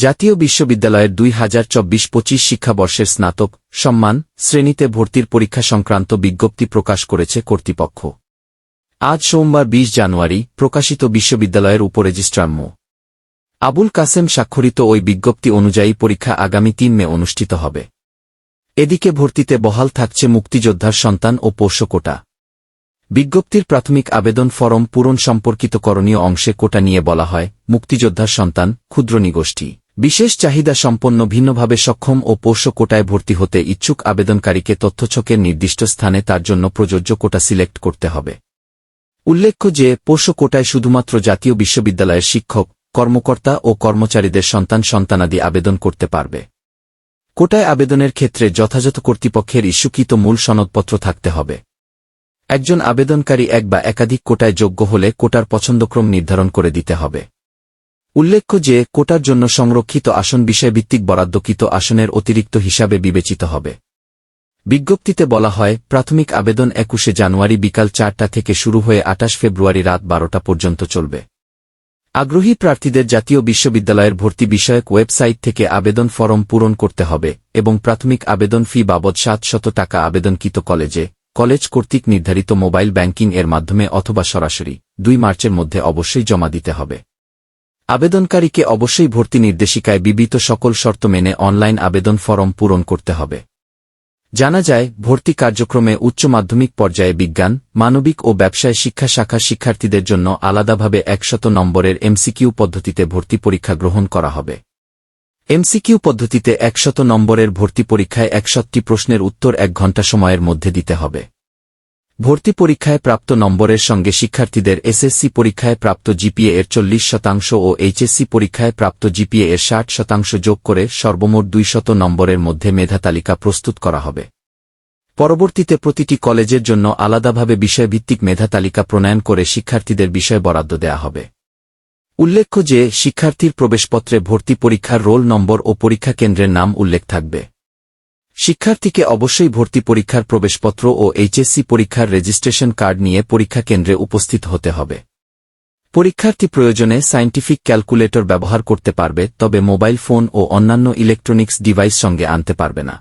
জাতীয় বিশ্ববিদ্যালয়ের দুই হাজার চব্বিশ পঁচিশ শিক্ষাবর্ষের স্নাতক, সম্মান, শ্রেণীতে ভর্তির পরীক্ষা সংক্রান্ত বিজ্ঞপ্তি প্রকাশ করেছে কর্তৃপক্ষ। আজ সোমবার ২০ জানুয়ারি, প্রকাশিত বিশ্ববিদ্যালয়ের উপরেজিস্ট্রার মো. আবুল কাসেম স্বাক্ষরিত ওই বিজ্ঞপ্তি অনুযায়ী পরীক্ষা আগামী তিন মে অনুষ্ঠিত হবে। এদিকে ভর্তিতে বহাল থাকছে মুক্তিযোদ্ধার সন্তান ও পোষ্য কোটা। বিজ্ঞপ্তির প্রাথমিক আবেদন ফরম পূরণ সম্পর্কিত করণীয় অংশে কোটা নিয়ে বলা হয়, মুক্তিযোদ্ধার সন্তান, ক্ষুদ্র নিগোষ্ঠী। বিশেষ চাহিদা সম্পন্ন ভিন্নভাবে সক্ষম ও পোষ্য কোটায় ভর্তি হতে ইচ্ছুক আবেদনকারীকে তথ্যছকের নির্দিষ্ট স্থানে তার জন্য প্রযোজ্য কোটা সিলেক্ট করতে হবে। উল্লেখ্য যে, পোষ্য কোটায় শুধুমাত্র জাতীয় বিশ্ববিদ্যালয়ের শিক্ষক, কর্মকর্তা ও কর্মচারীদের সন্তান সন্তানাদি আবেদন করতে পারবে। কোটায় আবেদনের ক্ষেত্রে যথাযথ কর্তৃপক্ষের ইস্যুকৃত মূল সনদপত্র থাকতে হবে। একজন আবেদনকারী এক বা একাধিক কোটায় যোগ্য হলে কোটার পছন্দক্রম নির্ধারণ করে দিতে হবে। উল্লেখ্য যে, কোটার জন্য সংরক্ষিত আসন বিষয়ভিত্তিক বরাদ্দকৃত আসনের অতিরিক্ত হিসাবে বিবেচিত হবে। বিজ্ঞপ্তিতে বলা হয়, প্রাথমিক আবেদন একুশে জানুয়ারি বিকাল চারটা থেকে শুরু হয়ে আটাশ ফেব্রুয়ারি রাত বারোটা পর্যন্ত চলবে। আগ্রহী প্রার্থীদের জাতীয় বিশ্ববিদ্যালয়ের ভর্তি বিষয়ক ওয়েবসাইট থেকে আবেদন ফরম পূরণ করতে হবে এবং প্রাথমিক আবেদন ফি বাবদ সাতশত টাকা আবেদনকৃত কলেজে, কলেজ কর্তৃক নির্ধারিত মোবাইল ব্যাংকিং এর মাধ্যমে অথবা সরাসরি, দুই মার্চের মধ্যে অবশ্যই জমা দিতে হবে। আবেদনকারীকে অবশ্যই ভর্তি নির্দেশিকায় বিবিত সকল শর্ত মেনে অনলাইন আবেদন ফরম পূরণ করতে হবে। জানা যায়, ভর্তি কার্যক্রমে উচ্চ মাধ্যমিক পর্যায়ে বিজ্ঞান, মানবিক ও ব্যবসায় শিক্ষা শাখার শিক্ষার্থীদের জন্য আলাদাভাবে একশত নম্বরের এমসিকিউ পদ্ধতিতে ভর্তি পরীক্ষা গ্রহণ করা হবে। এমসিকিউ পদ্ধতিতে একশত নম্বরের ভর্তি পরীক্ষায় একষট্টি প্রশ্নের উত্তর এক ঘণ্টা সময়ের মধ্যে দিতে হবে। ভর্তি পরীক্ষায় প্রাপ্ত নম্বরের সঙ্গে শিক্ষার্থীদের এসএসসি পরীক্ষায় প্রাপ্ত জিপিএ এর চল্লিশ শতাংশ ও এইচএসসি পরীক্ষায় প্রাপ্ত জিপিএ এর ষাট শতাংশ যোগ করে সর্বমোট দুইশত নম্বরের মধ্যে মেধা তালিকা প্রস্তুত করা হবে। পরবর্তীতে প্রতিটি কলেজের জন্য আলাদাভাবে বিষয়ভিত্তিক মেধা তালিকা প্রণয়ন করে শিক্ষার্থীদের বিষয় বরাদ্দ দেয়া হবে। উল্লেখ্য যে, শিক্ষার্থীর প্রবেশপত্রে ভর্তি পরীক্ষার রোল নম্বর ও পরীক্ষা কেন্দ্রের নাম উল্লেখ থাকবে। শিক্ষার্থীকে অবশ্যই ভর্তি পরীক্ষার প্রবেশপত্র ও এইচএসসি পরীক্ষার রেজিস্ট্রেশন কার্ড নিয়ে পরীক্ষা কেন্দ্রে উপস্থিত হতে হবে। পরীক্ষার্থী প্রয়োজনে সাইন্টিফিক ক্যালকুলেটর ব্যবহার করতে পারবে, তবে মোবাইল ফোন ও অন্যান্য ইলেকট্রনিক্স ডিভাইস সঙ্গে আনতে পারবে না।